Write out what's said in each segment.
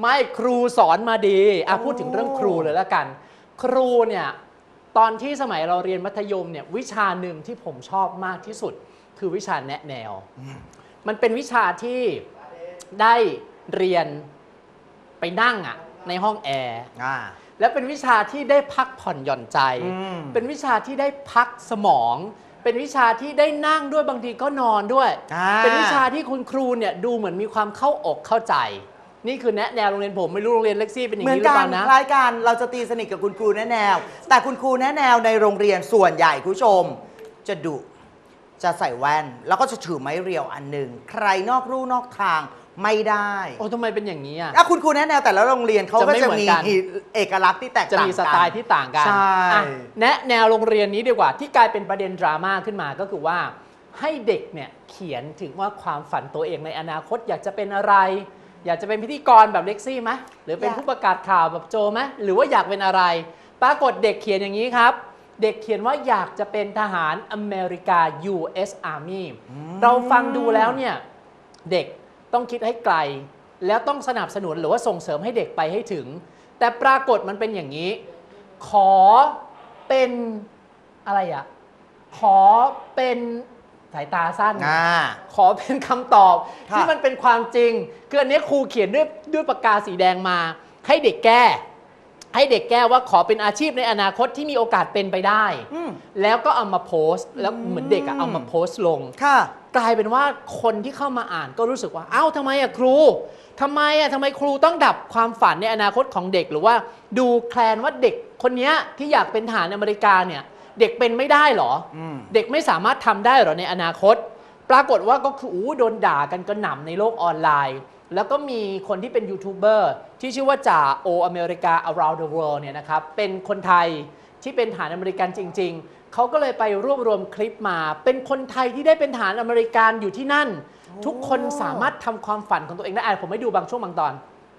ไม่ครูสอนมาดีอะพูดถึงเรื่องครูเลยแล้วกัน ครูเนี่ยตอนที่สมัยเราเรียนมัธยมเนี่ยวิชาหนึ่งที่ผมชอบมากที่สุด คือวิชาแนะแนว มันเป็นวิชาที่ได้เรียนไปนั่งอะในห้องแอร์อ่าแล้วเป็นวิชาที่ได้พักผ่อนหย่อนใจอืมเป็นวิชาที่ได้พักสมอง เป็นวิชาที่ได้นั่งด้วยบางทีก็นอนด้วยอ่าเป็นวิชาที่คุณครูเนี่ยดูเหมือนมีความเข้าอกเข้าใจ นี่คือแนะแนวโรงเรียนผมไม่รู้โรงเรียนเล็กซี่เป็นอย่างเหมือนนี้หรือกัเปนล่านะ คล้ายกันเราจะตีสนิทกับคุณครูแนะแนว แต่คุณครูแนะแนวในโรงเรียนส่วนใหญ่คุณผู้ชม จะดุจะใส่แว่น แล้วก็จะถือไม้เรียวอันหนึ่งใครนอกรูนอกทางไม่ได้โอ้ทำไมเป็นอย่างนี้อะ อะคุณครูแนะแนวแต่ละโรงเรียนเขาจะก็ไม่จะเหมือนมีกัน เอกลักษณ์ที่แตกจะต่างมีกันสไตล์ที่ต่างกันใช่ อะแนะแนวโรงเรียนนี้ดีกว่า ที่กลายเป็นประเด็นดราม่าขึ้นมาก็คือว่า ให้เด็กเนี่ยเขียนถึงว่าความฝันตัวเองในอนาคตอยากจะเป็นอะไร อยากจะเป็นพิธีกรแบบเล็กซี่ไหมหรือเป็นผู้ประกาศข่าวแบบโจไหมหรือว่าอยากเป็นอะไร ปรากฏเด็กเขียนอย่างนี้ครับ เด็กเขียนว่าอยากจะเป็นทหารอเมริกา U.S. Army เราฟังดูแล้วเนี่ยเด็กต้องคิดให้ไกล แล้วต้องสนับสนุนหรือว่าส่งเสริมให้เด็กไปให้ถึง แต่ปรากฏมันเป็นอย่างนี้ ขอเป็นอะไรอะขอเป็น สายตาสั้น อ่า ขอเป็นคำตอบค่ะ ที่มันเป็นความจริงคืออันนี้ครูเขียนด้วยด้วยปากกาสีแดงมา ให้เด็กแก้ ให้เด็กแก้ว่าขอเป็นอาชีพในอนาคตที่มีโอกาสเป็นไปได้ อืม แล้วก็เอามาโพสต์ แล้วเหมือนเด็กอะเอามาโพสต์ลง ค่ะ กลายเป็นว่าคนที่เข้ามาอ่านก็รู้สึกว่า เอ้าทำไมอะครูทำไมอะทำไมครูต้องดับความฝันในอนาคตของเด็กหรือว่า ดูแคลนว่าเด็กคนเนี้ยที่อยากเป็นทหารอเมริกาเนี่ย เด็กเป็นไม่ได้เหรออมเด็กไม่สามารถทำได้เหรอในอนาคต ปรากฏว่าก็คืออู้โดนด่ากันกระหน่ำในโลกออนไลน์ แล้วก็มีคนที่เป็นยูทูบเบอร์ที่ชื่อว่าจ่าโออเมริกา around the world เนี่ยนะครับ เป็นคนไทยที่เป็นฐานอเมริกันจริง ๆ เขาก็เลยไปรวบรวมคลิปมา เป็นคนไทยที่ได้เป็นฐานอเมริกันอยู่ที่นั่น ทุกคนสามารถทำความฝันของตัวเองได้อะผมให้ดูบางช่วงบางตอน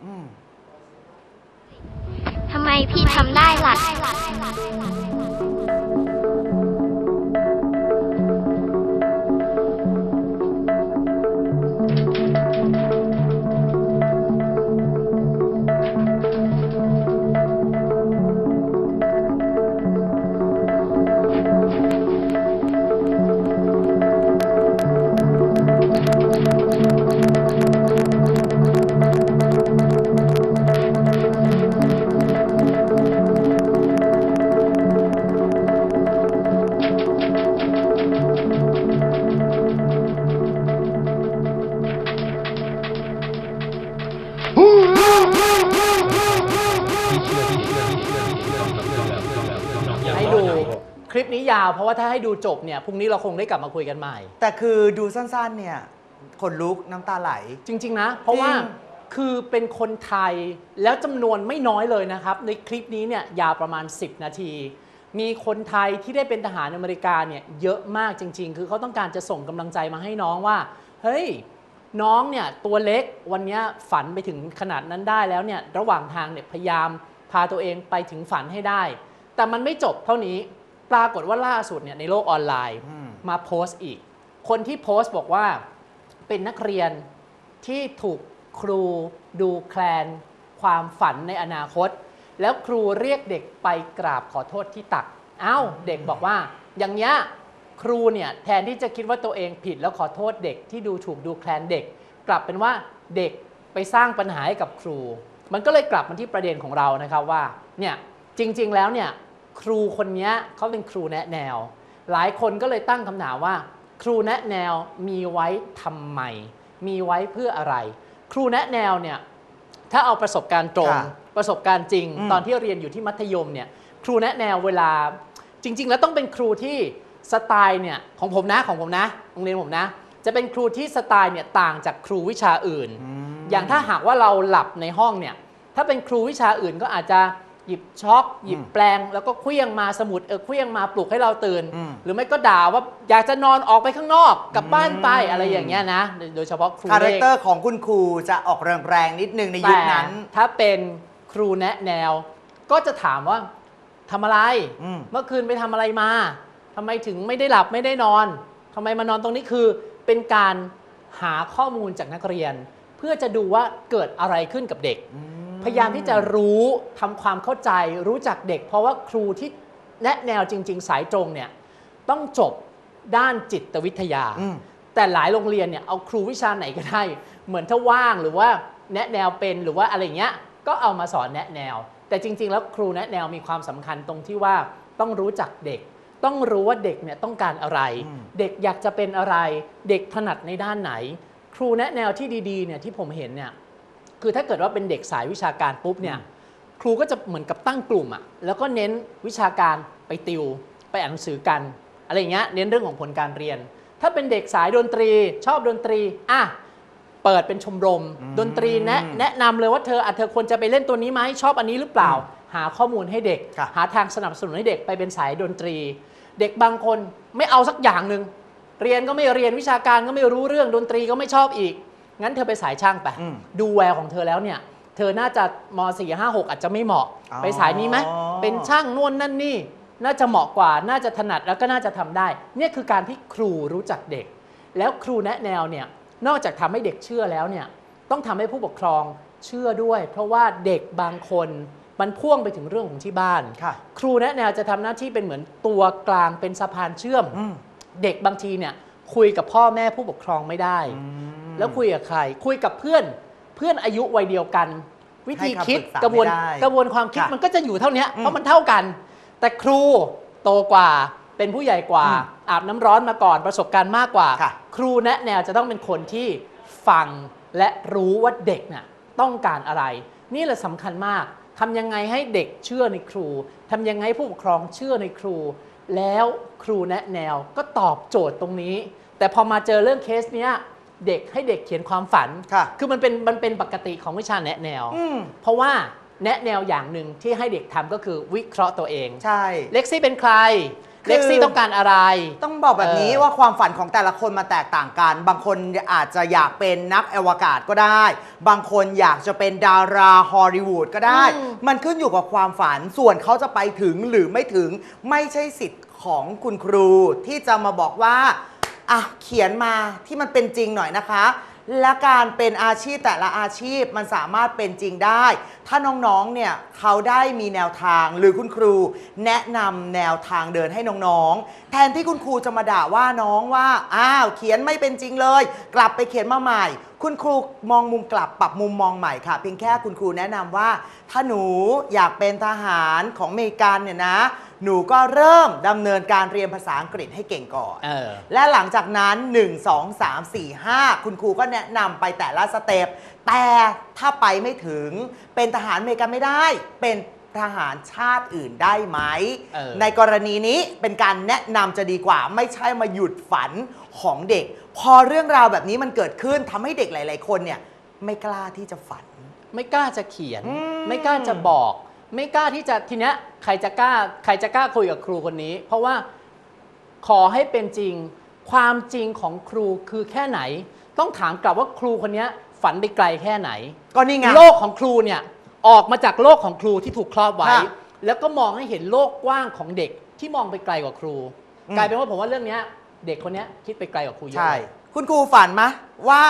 อืมทำไมพี่ทำได้ล่ะ ยาว เพราะว่าถ้าให้ดูจบเนี่ยพรุ่งนี้เราคงได้กลับมาคุยกันใหม่ แต่คือดูสั้นๆเนี่ยขนลุกน้ำตาไหล จริง ๆ นะ เพราะว่าจริงคือเป็นคนไทยแล้วจำนวนไม่น้อยเลยนะครับ ในคลิปนี้เนี่ยยาวประมาณ 10 นาที มีคนไทยที่ได้เป็นทหารอเมริกาเนี่ยเยอะมากจริง ๆ คือเขาต้องการจะส่งกำลังใจมาให้น้องว่า เฮ้ยน้องเนี่ยตัวเล็กวันเนี้ยฝันไปถึงขนาดนั้นได้แล้วเนี่ยระหว่างทางเนี่ยพยายามพาตัวเองไปถึงฝันให้ได้ แต่มันไม่จบเท่านี้ ปรากฏว่าล่าสุดเนี่ยในโลกออนไลน์อืม มาโพสต์อีก คนที่โพสต์บอกว่าเป็นนักเรียนที่ถูกครูดูแคลนความฝันในอนาคต แล้วครูเรียกเด็กไปกราบขอโทษที่ตัก เอ้าเด็กบอกว่า อย่างเงี้ยครูเนี่ยแทนที่จะคิดว่าตัวเองผิดแล้วขอโทษเด็กที่ดูถูกดูแคลนเด็ก กลับเป็นว่าเด็กไปสร้างปัญหาให้กับครู มันก็เลยกลับมาที่ประเด็นของเรานะครับว่าเนี่ยจริงๆแล้วเนี่ย ครูคนเนี้ยเขาเป็นครูแนะแนว หลายคนก็เลยตั้งคำถามว่า ครูแนะแนวมีไว้ทำไม มีไว้เพื่ออะไร ครูแนะแนวเนี่ยถ้าเอาประสบการณ์ตรงค่ะประสบการณ์จริง อืม ตอนที่เรียนอยู่ที่มัธยมเนี่ยครูแนะแนวเวลาจริง ๆ แล้วต้องเป็นครูที่สไตล์เนี่ยของผมนะของผมนะโรงเรียนผมนะ จะเป็นครูที่สไตล์เนี่ยต่างจากครูวิชาอื่น อย่างถ้าหากว่าเราหลับในห้องเนี่ย ถ้าเป็นครูวิชาอื่นก็อาจจะ หยิบช็อคหยิบแปลงแล้วก็เคลี้ยงมาสมุดเออเคลี้ยงมาปลุกให้เราตื่น อืม หรือไม่ก็ด่าว่าอยากจะนอนออกไปข้างนอกกลับบ้านไปอะไรอย่างเงี้ยนะ โดยเฉพาะครูคาแรเลคขเตอร์ของคุณครูจะออกแรงๆนิดนึงในยุคนั้นแต่ถ้าเป็นครูแนะแนว ก็จะถามว่าทำอะไร อืม เมื่อคืนไปทำอะไรมาทำไมถึงไม่ได้หลับไม่ได้นอนทำไมมานอนตรงนี้คือเป็นการหาข้อมูลจากนักเรียน เพื่อจะดูว่าเกิดอะไรขึ้นกับเด็ก พยายามที่จะรู้ทำความเข้าใจรู้จักเด็ก เพราะว่าครูที่แนะแนวจริง ๆ สายตรงเนี่ยต้องจบด้านจิตวิทยาอืมแต่หลายโรงเรียนเนี่ยเอาครูวิชาไหนก็ได้ เหมือนถ้าว่างหรือว่าแนะแนวเป็นหรือว่าอะไรเงี้ยก็เอามาสอนแนะแนว แต่จริง ๆ แล้วครูแนะแนวมีความสำคัญตรงที่ว่าต้องรู้จักเด็ก ต้องรู้ว่าเด็กเนี่ยต้องการอะไรอืมเด็กอยากจะเป็นอะไร เด็กถนัดในด้านไหน ครูแนะแนวที่ดีๆเนี่ยที่ผมเห็นเนี่ย คือถ้าเกิดว่าเป็นเด็กสายวิชาการปุ๊บเนี่ยครูก็จะเหมือนกับตั้งกลุ่มอะแล้วก็เน้นวิชาการไปติว ไปอ่านหนังสือกัน อะไรอย่างเงี้ยเน้นเรื่องของผลการเรียน ถ้าเป็นเด็กสายดนตรี ชอบดนตรีอะเปิดเป็นชมรม ดนตรีแนะแนะนำเลยว่าเธออะเธอควรจะไปเล่นตัวนี้ไหมชอบอันนี้หรือเปล่า หาข้อมูลให้เด็กค่ะหาทางสนับสนุนให้เด็กไปเป็นสายดนตรี เด็กบางคนไม่เอาสักอย่างหนึ่งเรียนก็ไม่เรียนวิชาการก็ไม่รู้เรื่องดนตรีก็ไม่ชอบอีก งั้นเธอไปสายช่างไป อืมดูแววของเธอแล้วเนี่ย เธอน่าจะม 4 5 6 อาจจะไม่เหมาะ อ๋อ ไปสายนี้ไหม เป็นช่างนู่นนั่นนี่ น่าจะเหมาะกว่า น่าจะถนัดแล้วก็น่าจะทำได้ เนี่ยคือการที่ครูรู้จักเด็ก แล้วครูแนะแนวเนี่ย นอกจากทำให้เด็กเชื่อแล้วเนี่ย ต้องทำให้ผู้ปกครองเชื่อด้วย เพราะว่าเด็กบางคนมันพ่วงไปถึงเรื่องของที่บ้าน ค่ะ ครูแนะแนวจะทำหน้าที่เป็นเหมือนตัวกลางเป็นสะพานเชื่อม อืม เด็กบางทีเนี่ยคุยกับพ่อแม่ผู้ปกครองไม่ได้ แล้วคุยกับใคร คุยกับเพื่อน เพื่อนอายุวัยเดียวกัน วิธีคิดให้คำปรึกษากระบวนไม่ได้กระบวนความคิดค่ะมันก็จะอยู่เท่าเนี้ยอืมเพราะมันเท่ากัน แต่ครูโตกว่าเป็นผู้ใหญ่กว่าอืมอาบน้ำร้อนมาก่อนประสบการณ์มากกว่าค่ะครูแนะแนวจะต้องเป็นคนที่ฟังและรู้ว่าเด็กน่ะต้องการอะไร นี่แหละสำคัญมากทำยังไงให้เด็กเชื่อในครูทำยังไงให้ผู้ปกครองเชื่อในครู แล้วครูแนะแนวก็ตอบโจทย์ตรงนี้ แต่พอมาเจอเรื่องเคสเนี้ย เด็กให้เด็กเขียนความฝันค่ะคือมันเป็นมันเป็นปกติของวิชาแนะแนว อืม เพราะว่าแนะแนวอย่างหนึ่งที่ให้เด็กทำก็คือวิเคราะห์ตัวเอง ใช่ เล็กซี่เป็นใคร คือ เล็กซี่ต้องการอะไร ต้องบอกแบบนี้เออว่าความฝันของแต่ละคนมาแตกต่างกัน บางคนอาจจะอยากเป็นนักอวกาศก็ได้ บางคนอยากจะเป็นดาราฮอลลีวูดก็ได้มันขึ้นอยู่กับความฝันส่วนเขาจะไปถึงหรือไม่ถึงไม่ใช่สิทธิ์ของคุณครูที่จะมาบอกว่า อะเขียนมาที่มันเป็นจริงหน่อยนะคะ และการเป็นอาชีพแต่ละอาชีพมันสามารถเป็นจริงได้ ถ้าน้องๆเนี่ยเขาได้มีแนวทางหรือคุณครู แนะนำแนวทางเดินให้น้องๆ แทนที่คุณครูจะมาด่าว่าน้องว่าอ้าวเขียนไม่เป็นจริงเลย กลับไปเขียนมาใหม่คุณครูมองมุมกลับปรับมุมมองใหม่ค่ะ เพียงแค่คุณครูแนะนำว่า ถ้าหนูอยากเป็นทหารของอเมริกันเนี่ยนะ หนูก็เริ่มดำเนินการเรียนภาษาอังกฤษให้เก่งก่อน เออ และหลังจากนั้น 1 2 3 4 5 คุณครูก็แนะนำไปแต่ละสเต็ปแต่ถ้าไปไม่ถึงเป็นทหารอเมริกันไม่ได้ เป็นทหารชาติอื่นได้ไหม เออ ในกรณีนี้เป็นการแนะนำจะดีกว่าไม่ใช่มาหยุดฝันของเด็ก พอเรื่องราวแบบนี้มันเกิดขึ้นทำให้เด็กหลาย ๆ คนเนี่ยไม่กล้าที่จะฝัน ไม่กล้าจะเขียน อืม ไม่กล้าจะบอก ไม่กล้าที่จะทีเนี้ยใครจะกล้า ใครจะกล้าคุยกับครูคนนี้ เพราะว่าขอให้เป็นจริง ความจริงของครูคือแค่ไหน ต้องถามกลับว่าครูคนเนี้ยฝันไปไกลแค่ไหน ก็นี่ไง โลกของครูเนี่ยออกมาจากโลกของครูที่ถูกครอบไว้ ค่ะแล้วก็มองให้เห็นโลกกว้างของเด็กที่มองไปไกลกว่าครู อืม กลายเป็นว่าผมว่าเรื่องเนี้ย เด็กคนเนี้ยคิดไปไกลกว่าครูเยอะใช่เลยคุณครูฝันไหมว่า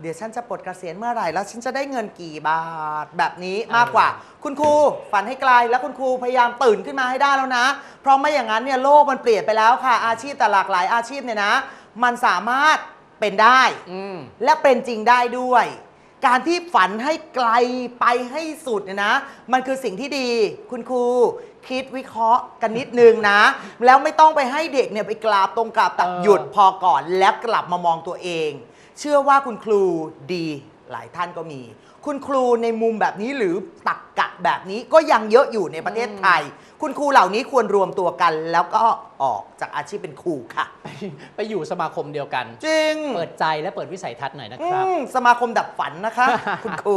เดี๋ยวฉันจะปลดเกษียณเมื่อไหร่ แล้วฉันจะได้เงินกี่บาทแบบนี้มากกว่า คุณครูฝันให้ไกล แล้วคุณครูพยายามตื่นขึ้นมาให้ได้แล้วนะ เพราะไม่อย่างนั้นเนี่ยโลกมันเปลี่ยนไปแล้วค่ะ อาชีพแต่หลากหลายอาชีพเนี่ยนะ มันสามารถเป็นได้ อืม และเป็นจริงได้ด้วย การที่ฝันให้ไกลไปให้สุดเนี่ยนะ มันคือสิ่งที่ดี คุณครู คิดวิเคราะห์กันนิดนึงนะ แล้วไม่ต้องไปให้เด็กเนี่ยไปกราบตรงกราบตักเออ หยุดพอก่อนแล้วกลับมามองตัวเอง เชื่อว่าคุณครูดีหลายท่านก็มี คุณครูในมุมแบบนี้หรือตักกะแบบนี้ก็ยังเยอะอยู่ในประเทศไทย คุณครูเหล่านี้ควรรวมตัวกัน แล้วก็ออกจากอาชีพเป็นครูค่ะ ไปอยู่สมาคมเดียวกัน จริง เปิดใจและเปิดวิสัยทัศน์หน่อยนะอืครับมสมาคมดับฝันนะคะ คุณครู